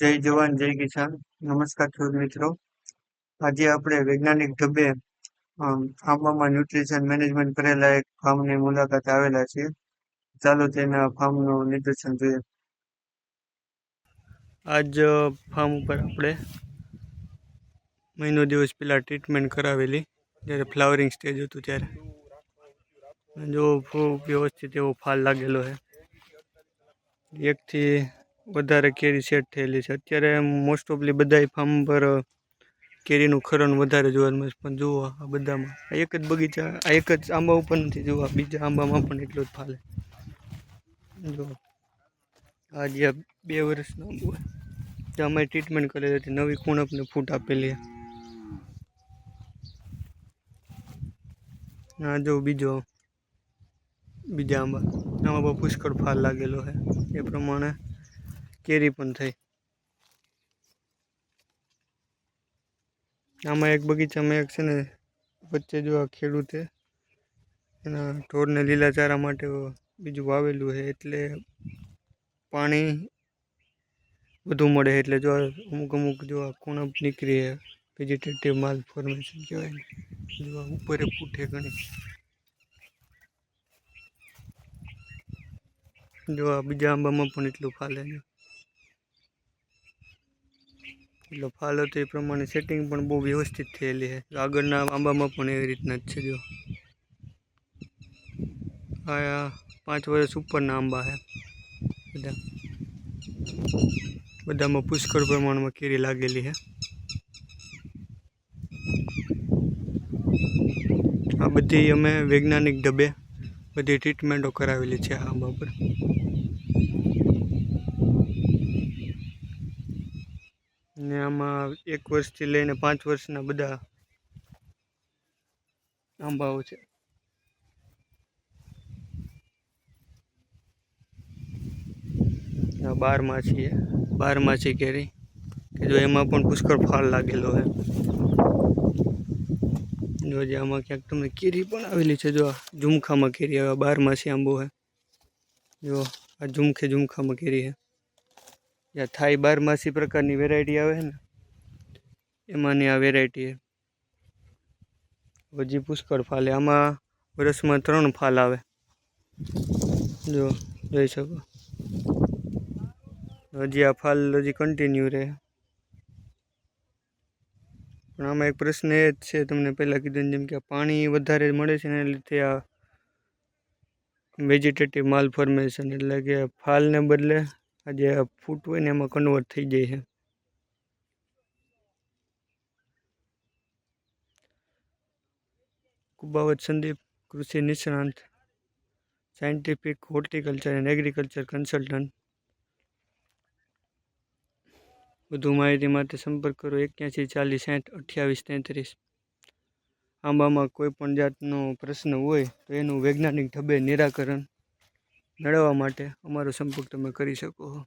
જય જવાન, જય કિસાન. નમસ્કાર ખેડૂત મિત્રો. આજે આપણે વૈજ્ઞાનિક ઢબે આંબામાં ન્યુટ્રિશન મેનેજમેન્ટ કરેલા એક ફાર્મની મુલાકાત આવેલા છીએ. ચાલો તેના ફાર્મનું નિદર્શન જોઈએ. આજ ફાર્મ ઉપર આપણે મહિનો દિવસ પહેલાં ટ્રીટમેન્ટ કરાવેલી, જ્યારે ફ્લાવરિંગ સ્ટેજ હતું ત્યારે. જો ખૂબ વ્યવસ્થિત એવો ફાલ લાગેલો છે. એકથી વધારે કેરી સેટ થયેલી છે. અત્યારે મોસ્ટ ઓફલી બધા ફાર્મ પર કેરીનું ખરણ વધારે જોવા મળે પણ જુઓ આ બધામાં. આ એક જ બગીચા, આ એક જ આંબા ઉપર નથી. જુઓ બીજા આંબામાં પણ એટલો જ ફાલે. જો આ જે બે વર્ષનો આંબો છે અમે ટ્રીટમેન્ટ કરેલી હતી. નવી કુણપને ફૂટ આપેલી. આ જો બીજો, બીજા આંબા. આમાં બહુ પુષ્કળ ફાલ લાગેલો છે. એ પ્રમાણે કેરી પણ થઈ. આમાં એક બગીચામાં એક છે ને, વચ્ચે જો આ ખેડૂતે એના ઢોરને લીલાચારા માટે બીજું વાવેલું છે, એટલે પાણી વધુ મળે એટલે જો અમુક અમુક જો આ કુણપ નીકળી વેજીટેટિવ માલ ફોર્મેશન કહેવાય જો ઉપર ફૂટે ઘણી. જો આ બીજા આંબામાં પણ એટલું ફાલે છે એટલે ફાલ હતો એ પ્રમાણે સેટિંગ પણ બહુ વ્યવસ્થિત થયેલી છે. આગળના આંબામાં પણ એવી રીતના જ છે, જો. આ પાંચ વર્ષ ઉપરના આંબા છે. બધા. બધામાં પુષ્કળ પ્રમાણમાં કેરી લાગેલી છે. આ બધી અમે વૈજ્ઞાનિક ઢબે બધી ટ્રીટમેન્ટો કરાવેલી છે આંબા પર ને આમાં એક વર્ષથી લઈને પાંચ વર્ષના બધા આંબાઓ છે. આ બારમાસી છે બારમાસી કેરી. કે જો એમાં પણ પુષ્કળ ફાલ લાગેલો છે જો જે આમાં ક્યાંક તમને કેરી પણ આવેલી છે, જો ઝુમખામાં કેરી આવે બારમાસી આંબો છે જો આ ઝુમખે ઝુમખામાં કેરી છે જ્યાં થાઈ બારમાસી પ્રકારની વેરાયટી આવે ને, એમાંની આ વેરાયટી હજી પુષ્કળ ફાલે આમાં વર્ષમાં ત્રણ ફાલ આવે. જો, જોઈ શકો. હજી આ ફાલ હજી કન્ટિન્યુ રહે. પણ આમાં એક પ્રશ્ન એ જ છે, તમને પહેલાં કીધું જેમ કે પાણી વધારે મળે છે ને લીધે આ વેજીટેટિવ માલ ફોર્મેશન એટલે કે ફાલને બદલે આ ફૂટ હોય ને એમાં કન્વર્ટ થઈ જાય છે. કુબાવત સંદીપ, કૃષિ નિષ્ણાંત scientific horticulture and agriculture consultant વધુ માહિતી માટે સંપર્ક કરો એક્યાસી ચાલીસ સાઠ અઠ્યાવીસ તેત્રીસ. આંબામાં કોઈ પણ જાતનો પ્રશ્ન હોય તો એનું વૈજ્ઞાનિક ઢબે નિરાકરણ. મેળવવા માટે અમારો સંપર્ક તમે કરી શકો છો